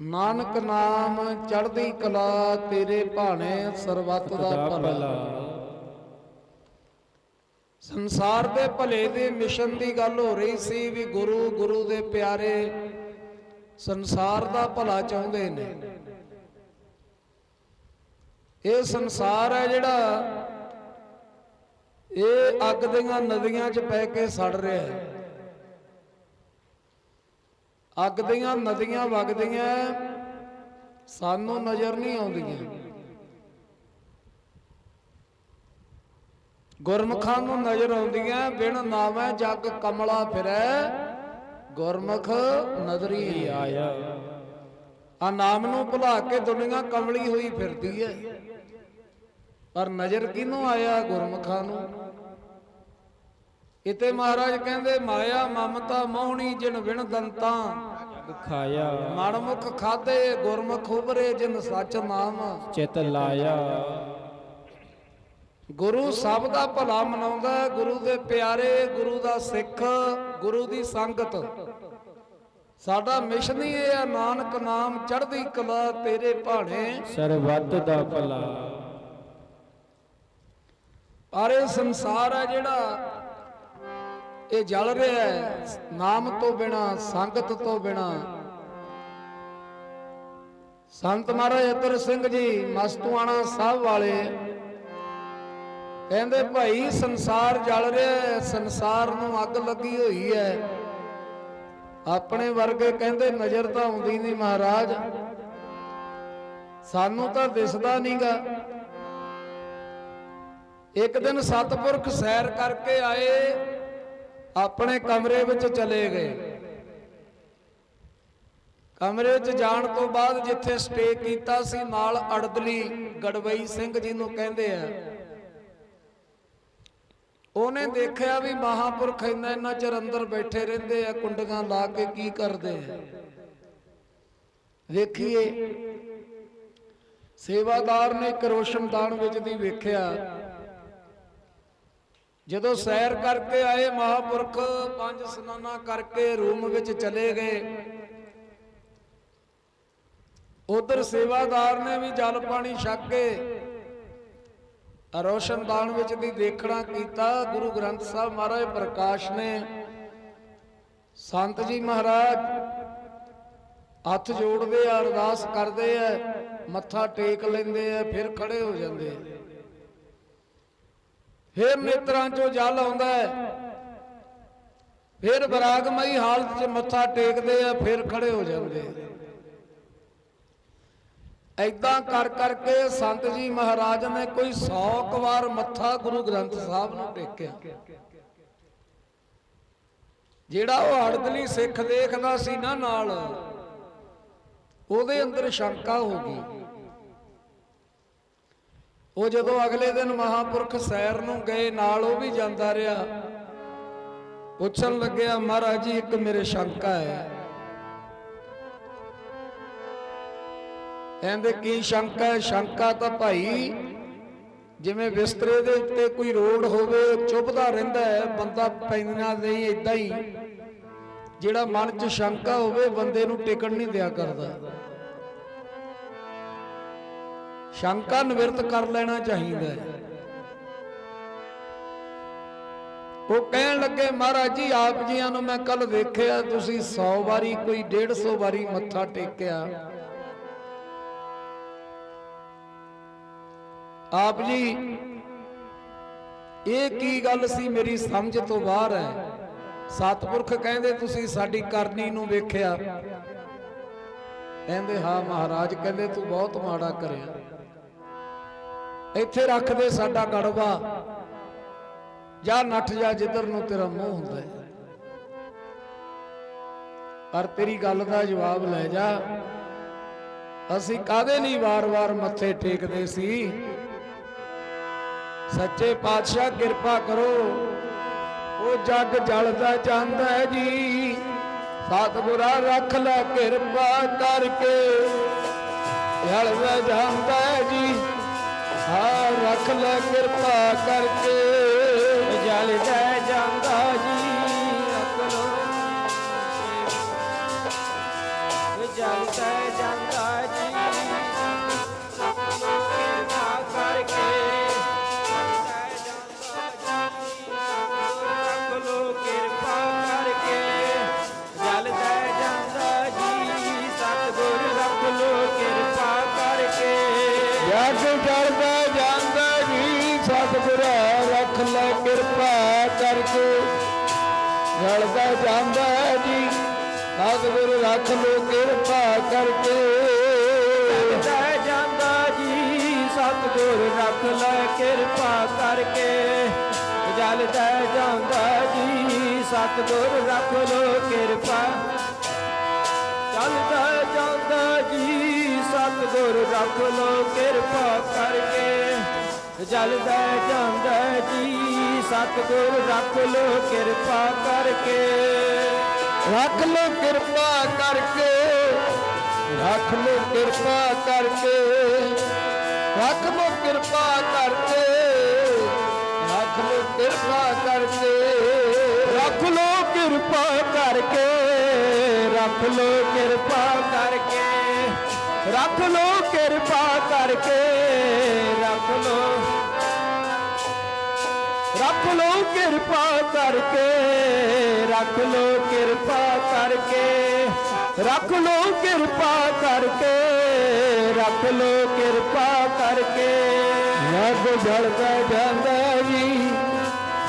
ਨਾਨਕ ਨਾਮ ਚੜ੍ਹਦੀ ਕਲਾ ਤੇਰੇ ਭਾਣੇ ਸਰਬੱਤ ਦਾ ਭਲਾ। ਸੰਸਾਰ ਦੇ ਭਲੇ ਦੇ ਮਿਸ਼ਨ ਦੀ ਗੱਲ ਹੋ ਰਹੀ ਸੀ ਵੀ ਗੁਰੂ ਗੁਰੂ ਦੇ ਪਿਆਰੇ ਸੰਸਾਰ ਦਾ ਭਲਾ ਚਾਹੁੰਦੇ ਨੇ। ਇਹ ਸੰਸਾਰ ਹੈ ਜਿਹੜਾ ਇਹ ਅੱਗ ਦੀਆਂ ਨਦੀਆਂ 'ਚ ਪੈ ਕੇ ਸੜ ਰਿਹਾ ਹੈ। ਅੱਗ ਦੀਆਂ ਨਦੀਆਂ ਵਗਦੀਆਂ, ਸਾਨੂੰ ਨਜ਼ਰ ਨਹੀਂ ਆਉਂਦੀਆਂ। ਗੁਰਮੁਖਾਂ ਨੂੰ ਨਜ਼ਰ ਆਉਂਦੀਆਂ, ਬਿਨ ਨਾਵੇਂ ਜਗ ਕਮਲਾ ਫਿਰੈ, ਗੁਰਮੁਖ ਨਜ਼ਰੀ ਆਇਆ। ਆ ਨਾਮ ਨੂੰ ਭੁਲਾ ਕੇ ਦੁਨੀਆ ਕਮਲੀ ਹੋਈ ਫਿਰਦੀ ਹੈ। ਪਰ ਨਜ਼ਰ ਕਿਹਨੂੰ ਆਇਆ ਗੁਰਮੁਖਾਂ ਨੂੰ? ਇਤੇ ਮਹਾਰਾਜ ਕਹਿੰਦੇ ਮਾਇਆ ਮਮਤਾ ਮੋਹਣੀ ਜਿਨ ਵਿਣ ਦੰਤਾਂ। ਖਾਇਆ ਮਨਮੁਖ ਖਾਦੇ ਗੁਰਮੁਖ ਉਬਰੇ ਜਿਨ ਸੱਚ ਨਾਮ। ਚਿਤ ਲਾਇਆ। ਗੁਰੂ ਸਭ ਦਾ ਭਲਾ ਮਨਾਉਂਦਾ ਗੁਰੂ ਦੇ ਪਿਆਰੇ ਗੁਰੂ ਦਾ ਸਿੱਖ ਗੁਰੂ ਦੀ ਸੰਗਤ। ਸਾਡਾ ਮਿਸ਼ਨ ਹੀ ਇਹ ਆ ਨਾਨਕ ਨਾਮ ਚੜ੍ਹਦੀ ਕਲਾ ਤੇਰੇ ਭਾਣੇ। ਸਰਬੱਤ ਦਾ ਭਲਾ। ਪਰ ਇਹ ਸੰਸਾਰ ਹੈ ਜਿਹੜਾ ਇਹ ਜਲ ਰਿਹਾ ਹੈ। ਨਾਮ ਤੋਂ ਬਿਨਾ, ਸੰਗਤ ਤੋਂ ਬਿਨਾ। ਸੰਤ ਮਹਾਰਾਜ ਅਤਰ ਸਿੰਘ ਜੀ, ਮਸਤੂਆਣਾ ਸਾਹਿਬ ਵਾਲੇ, ਕਹਿੰਦੇ ਭਾਈ, ਸੰਸਾਰ ਜਲ ਰਿਹਾ ਹੈ, ਸੰਸਾਰ ਨੂੰ ਅੱਗ ਲੱਗੀ ਹੋਈ ਹੈ। ਆਪਣੇ ਵਰਗੇ ਕਹਿੰਦੇ ਨਜ਼ਰ ਤਾਂ ਆਉਂਦੀ ਨਹੀਂ ਮਹਾਰਾਜ। ਸਾਨੂੰ ਤਾਂ ਦਿਸਦਾ ਨਹੀਂਗਾ। ਇੱਕ ਦਿਨ ਸਤਪੁਰਖ ਸੈਰ ਕਰਕੇ ਆਏ। ਆਪਣੇ ਕਮਰੇ ਵਿੱਚ ਚਲੇ ਗਏ। ਕਮਰੇ ਵਿੱਚ ਜਾਣ ਤੋਂ ਬਾਅਦ ਜਿੱਥੇ ਸਟੇ ਕੀਤਾ ਸੀ, ਨਾਲ ਅੜਦਲੀ ਗੜਵਈ ਸਿੰਘ ਜੀ ਨੂੰ ਕਹਿੰਦੇ ਆ। ਉਹਨੇ ਦੇਖਿਆ ਵੀ ਮਹਾਪੁਰਖ ਇੰਨਾ ਇੰਨਾ ਚਿਰ ਅੰਦਰ ਬੈਠੇ ਰਹਿੰਦੇ ਆ, ਕੁੰਡੀਆਂ ਲਾ ਕੇ ਕੀ ਕਰਦੇ ਆ? ਵੇਖੀਏ। ਸੇਵਾਦਾਰ ਨੇ ਇੱਕ ਰੋਸ਼ਨਦਾਨ ਵਿੱਚ ਦੀ ਵੇਖਿਆ। ਜਦੋਂ ਸੈਰ ਕਰਕੇ ਆਏ ਮਹਾਪੁਰਖ ਪੰਜ ਸਨਾਨਾ ਕਰਕੇ ਰੂਮ ਵਿੱਚ ਚਲੇ ਗਏ। ਉਧਰ ਸੇਵਾਦਾਰ ਨੇ ਵੀ ਜਲ ਪਾਣੀ ਛਕ ਕੇ ਰੋਸ਼ਨਦਾਨ ਵਿੱਚ ਦੀ ਦੇਖਣਾ ਕੀਤਾ। ਗੁਰੂ ਗ੍ਰੰਥ ਸਾਹਿਬ ਮਹਾਰਾਜ ਪ੍ਰਕਾਸ਼ ਨੇ ਸੰਤ ਜੀ ਮਹਾਰਾਜ ਹੱਥ ਜੋੜਦੇ ਆ ਅਰਦਾਸ ਕਰਦੇ ਆ ਮੱਥਾ ਟੇਕ ਲੈਂਦੇ ਆ ਫਿਰ ਖੜੇ ਹੋ ਜਾਂਦੇ ਆ। ਫਿਰ ਨੇਤਰਾਂ ਚੋਂ ਜਲ ਆਉਂਦਾ ਹੈ। ਫਿਰ ਬਰਾਗਮਈ ਹਾਲਤ 'ਚ ਮੱਥਾ ਟੇਕਦੇ ਆ, ਫਿਰ ਖੜੇ ਹੋ ਜਾਂਦੇ ਆ। ਐਦਾਂ ਕਰ ਕਰਕੇ ਸੰਤ ਜੀ ਮਹਾਰਾਜ ਨੇ ਕੋਈ 100 ਕੁ ਵਾਰ ਮੱਥਾ ਗੁਰੂ ਗ੍ਰੰਥ ਸਾਹਿਬ ਨੂੰ ਟੇਕਿਆ। ਜਿਹੜਾ ਉਹ ਹੜਦਲੀ ਸਿੱਖ ਦੇਖਦਾ ਸੀ ਨਾ ਨਾਲ, ਉਹਦੇ ਅੰਦਰ ਸ਼ੰਕਾ ਹੋ ਗਈ। ਉਹ ਜਦੋਂ ਅਗਲੇ ਦਿਨ ਮਹਾਪੁਰਖ ਸੈਰ ਨੂੰ ਗਏ, ਨਾਲ ਉਹ ਵੀ ਜਾਂਦਾ ਰਿਹਾ। ਪੁੱਛਣ ਲੱਗਿਆ, ਮਹਾਰਾਜ ਜੀ, ਇੱਕ ਮੇਰੇ ਸ਼ੰਕਾ ਹੈ। ਕਹਿੰਦੇ, ਕੀ ਸ਼ੰਕਾ ਹੈ? ਸ਼ੰਕਾ ਤਾਂ ਭਾਈ ਜਿਵੇਂ ਬਿਸਤਰੇ ਦੇ ਉੱਤੇ ਕੋਈ ਰੋੜ ਹੋਵੇ ਚੁੱਭਦਾ ਰਹਿੰਦਾ ਹੈ, ਬੰਦਾ ਪੈਂਦਾ ਨਹੀਂ ਇਦਾਂ ਹੀ। ਜਿਹੜਾ ਮਨ 'ਚ ਸ਼ੰਕਾ ਹੋਵੇ, ਬੰਦੇ ਨੂੰ ਟਿਕਣ ਨਹੀਂ ਦਿਆ ਕਰਦਾ। ਸ਼ੰਕਾ ਨਿਵਰਤ ਕਰ ਲੈਣਾ ਚਾਹੀਦਾ ਹੈ। ਉਹ ਕਹਿਣ ਲੱਗੇ, ਮਹਾਰਾਜ ਜੀ, ਆਪ ਜੀਆਂ ਨੂੰ ਮੈਂ ਕੱਲ ਵੇਖਿਆ, ਤੁਸੀਂ 100 ਵਾਰੀ, ਕੋਈ 150 ਵਾਰੀ ਮੱਥਾ ਟੇਕਿਆ। ਆਪ ਜੀ, ਇਹ ਕੀ ਗੱਲ ਸੀ ਮੇਰੀ ਸਮਝ ਤੋਂ ਬਾਹਰ ਹੈ? ਸਤਪੁਰਖ ਕਹਿੰਦੇ, ਤੁਸੀਂ ਸਾਡੀ ਕਰਨੀ ਨੂੰ ਵੇਖਿਆ। ਕਹਿੰਦੇ, ਹਾਂ ਮਹਾਰਾਜ, ਕਹਿੰਦੇ, ਤੂੰ ਬਹੁਤ ਮਾੜਾ ਕਰਿਆ। ਇੱਥੇ ਰੱਖ ਦੇ ਸਾਡਾ ਗੜਵਾ ਜਾਂ ਨੱਠ ਜਾ ਜਿੱਧਰ ਨੂੰ ਤੇਰਾ ਮੂੰਹ ਹੁੰਦਾ ਹੈ। ਪਰ ਤੇਰੀ ਗੱਲ ਦਾ ਜਵਾਬ ਲੈ ਜਾ। ਅਸੀਂ ਕਾਦੇ ਲਈ ਵਾਰ-ਵਾਰ ਮੱਥੇ ਟੇਕਦੇ ਸੀ? ਸੱਚੇ ਪਾਤਸ਼ਾਹ ਕਿਰਪਾ ਕਰੋ। ਉਹ ਜੱਗ ਜਲਦਾ ਜਾਂਦਾ ਹੈ ਜੀ। ਸਤਿਗੁਰਾ ਰੱਖ ਲੈ ਕਿਰਪਾ ਕਰਕੇ। ਜਲਦਾ ਜਾਂਦਾ ਹੈ ਜੀ। ਰੱਖ ਲੈ ਕਿਰਪਾ ਕਰਕੇ। ਜਲ ਜਾਂਦਾ ਜਾਂਦਾ ਜੀ। ਸਤਿਗੁਰ ਰੱਖ ਲੋ ਕਿਰਪਾ ਕਰਕੇ। ਜਲਦਾ ਜਾਂਦਾ ਜੀ। ਸਤਿਗੁਰ ਰੱਖ ਲੈ ਕਿਰਪਾ ਕਰਕੇ। ਜਲਦਾ ਜਾਂਦਾ ਜੀ। ਸਤਿਗੁਰ ਰੱਖ ਲੋ ਕਿਰਪਾ। ਚੱਲਦਾ ਜਾਂਦਾ ਜੀ। ਸਤਿਗੁਰ ਰੱਖ ਲੋ ਕਿਰਪਾ ਕਰਕੇ। ਜਲਦਾ ਜਾਂਦਾ ਸਤਿਗੁਰ ਰੱਖ ਲੋ ਕਿਰਪਾ ਕਰਕੇ। ਰੱਖ ਲੋ ਕਿਰਪਾ ਕਰਕੇ। ਰੱਖ ਲੋ ਕਿਰਪਾ ਕਰਕੇ। ਰੱਖ ਲੋ ਕਿਰਪਾ ਕਰਕੇ। ਰੱਖ ਲੋ ਕਿਰਪਾ ਕਰਕੇ। ਰੱਖ ਲੋ ਕਿਰਪਾ ਕਰਕੇ। ਰੱਖ ਲੋ ਕਿਰਪਾ ਕਰਕੇ। ਰੱਖ ਲੋ ਕਿਰਪਾ ਕਰਕੇ। ਰੱਖ ਲੋ ਰੱਖ ਲੋ ਕਿਰਪਾ ਕਰਕੇ ਰੱਖ ਲੋ ਕਿਰਪਾ ਕਰਕੇ ਰੱਖ ਲੋ ਕਿਰਪਾ ਕਰਕੇ ਰੱਖ ਲੋ ਕਿਰਪਾ ਕਰਕੇ। ਜਗ ਜਲਦਾ ਜਾਂਦਾ ਜੀ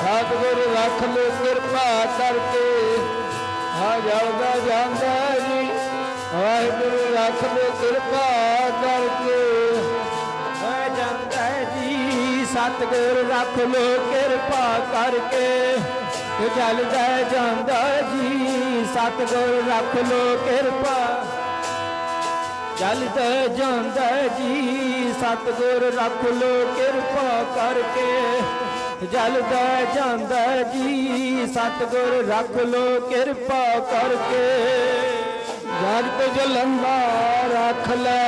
ਸਤਿਗੁਰ ਰੱਖ ਲੋ ਕਿਰਪਾ ਕਰਕੇ। ਆ ਜਲਦਾ ਜਾਂਦਾ ਜੀ, ਵਾਹਿਗੁਰੂ ਰੱਖ ਲੋ ਕਿਰਪਾ ਸਤਿਗੁਰ ਰੱਖ ਲੋ ਕਿਰਪਾ ਕਰਕੇ। ਤੇ ਜਲਦਾ ਜਾਂਦਾ ਜੀ, ਸਤਿਗੁਰ ਰੱਖ ਲੋ ਕਿਰਪਾ। ਜਲਦਾ ਜਾਂਦਾ ਜੀ, ਸਤਿਗੁਰ ਰੱਖ ਲੋ ਕਿਰਪਾ ਕਰਕੇ। ਜਲਦਾ ਜਾਂਦਾ ਜੀ, ਸਤਿਗੁਰ ਰੱਖ ਲੋ ਕਿਰਪਾ ਕਰਕੇ। ਜਗਤ ਜਲੰਦਾ ਰੱਖ ਲੈ